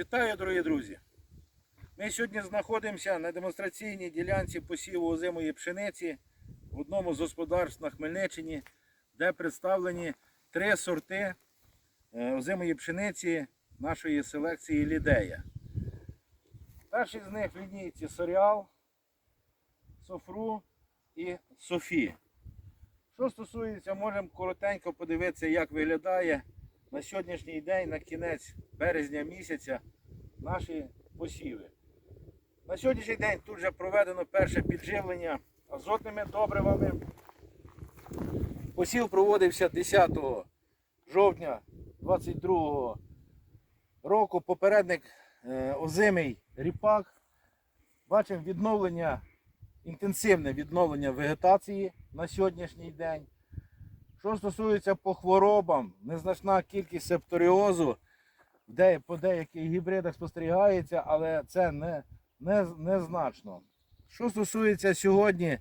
Вітаю, дорогі друзі! Ми сьогодні знаходимося на демонстраційній ділянці посіву озимої пшениці в одному з господарств на Хмельниччині, де представлені три сорти е, озимої пшениці нашої селекції Лідея. Перший з них в лінійці Соріал, Софру і Софі. Що стосується, можемо коротенько подивитися, як виглядає на сьогоднішній день, на кінець березня місяця, наші посіви. На сьогоднішній день тут вже проведено перше підживлення азотними добривами. Посів проводився 10 жовтня 22 року. Попередник е, озимий ріпак. Бачимо відновлення, інтенсивне відновлення вегетації на сьогоднішній день. Що стосується по хворобам, незначна кількість септоріозу де, по деяких гібридах спостерігається, але це не, не, незначно. Що стосується сьогодні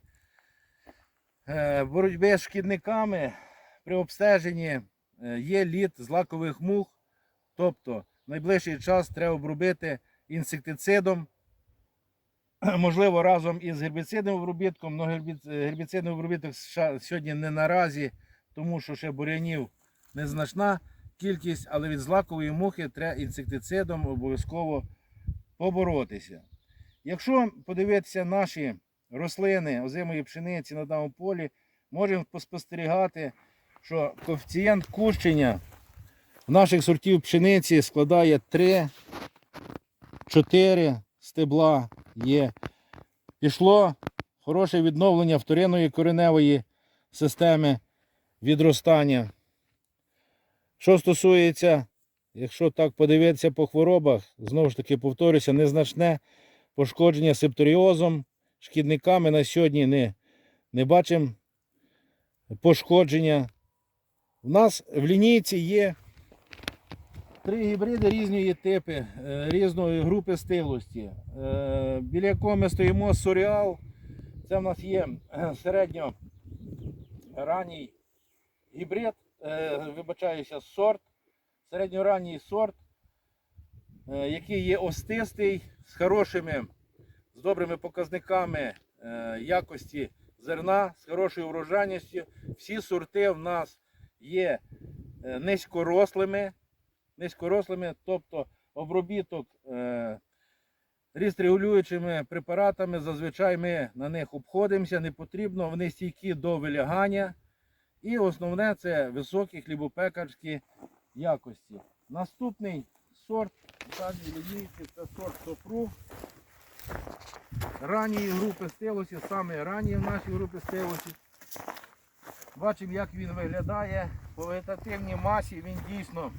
е, боротьби з шкідниками, при обстеженні е, є лід злакових мух, тобто в найближчий час треба обробити інсектицидом, можливо, разом із гербіцидним обробітком, але гербіцидний обробіток сьогодні не наразі, тому що ще бурянів незначна кількість, але від злакової мухи треба інсектицидом обов'язково поборотися. Якщо подивитися наші рослини озимої пшениці на даному полі, можемо поспостерігати, що коефіцієнт кущення наших сортів пшениці складає 3, 4 стебла є. Пішло хороше відновлення вторинної кореневої системи відростання. Що стосується, якщо так подивитися по хворобах, знову ж таки повторюся, незначне пошкодження септоріозом, шкідниками на сьогодні не, не бачимо пошкодження. У нас в лінійці є три гібриди різної типи, е, різної групи стиглості. Е, Біля якого ми стоїмо Соріал. Це в нас є е, середньо ранній гібрид, е, вибачаюся, сорт, середньоранній сорт, е, який є остистий, з хорошими, з добрими показниками е, якості зерна, з хорошою врожайністю. Всі сорти в нас є е, низькорослими, низькорослими, тобто обробіток е, ріст регулюючими препаратами, зазвичай ми на них обходимося, не потрібно, вони стійкі до вилягання. І основне це високі хлібопекарські якості. Наступний сорт даній лінійці це сорт Сопру. Ранньої групи стилосі, саме ранній в нашій групі стилосі. Бачимо, як він виглядає. По вегетативній масі він дійсно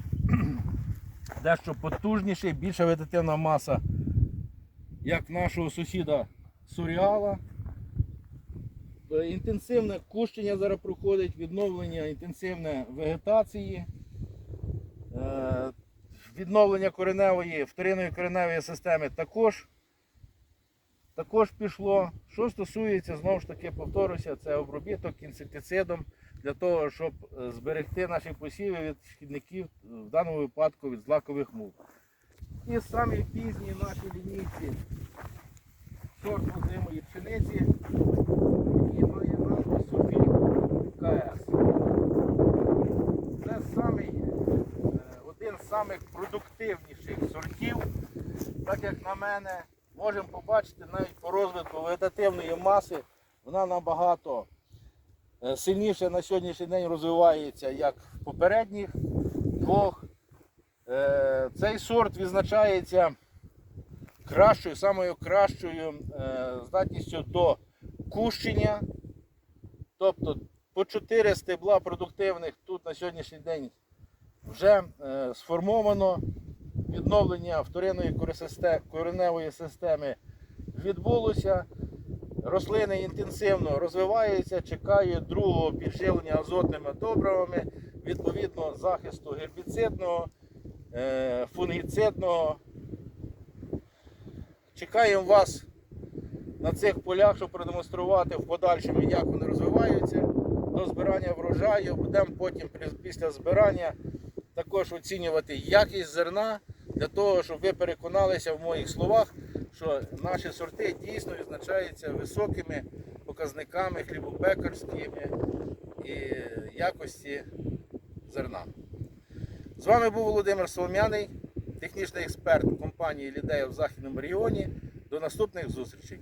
дещо потужніший, більша вегетативна маса, як нашого сусіда Суріала. Е, Інтенсивне кущення зараз проходить, відновлення інтенсивне вегетації, е, відновлення кореневої, вторинної кореневої системи також, також пішло. Що стосується, знову ж таки, повторюся, це обробіток інсектицидом для того, щоб е, зберегти наші посіви від шкідників, в даному випадку від злакових мух. І самі пізні наші лінійці сорт озимої пшениці який має назву Софі КС. Це самий, е, один з самих продуктивніших сортів, так як на мене, можемо побачити навіть по розвитку вегетативної маси, вона набагато е, сильніше на сьогоднішній день розвивається, як в попередніх двох. Е, Цей сорт відзначається кращою, самою кращою е, здатністю до кущення. Тобто по 4 стебла продуктивних тут на сьогоднішній день вже е, сформовано. Відновлення вторинної кореневої системи відбулося. Рослини інтенсивно розвиваються, чекають другого підживлення азотними добривами, відповідно захисту гербіцидного, е, фунгіцидного. Чекаємо вас на цих полях, щоб продемонструвати в подальшому, як вони розвиваються до збирання врожаю. Будемо потім після збирання також оцінювати якість зерна для того, щоб ви переконалися в моїх словах, що наші сорти дійсно відзначаються високими показниками хлібопекарськими і якості зерна. З вами був Володимир Солом'яний, технічний експерт компанії Лідея в Західному регіоні. До наступних зустрічей.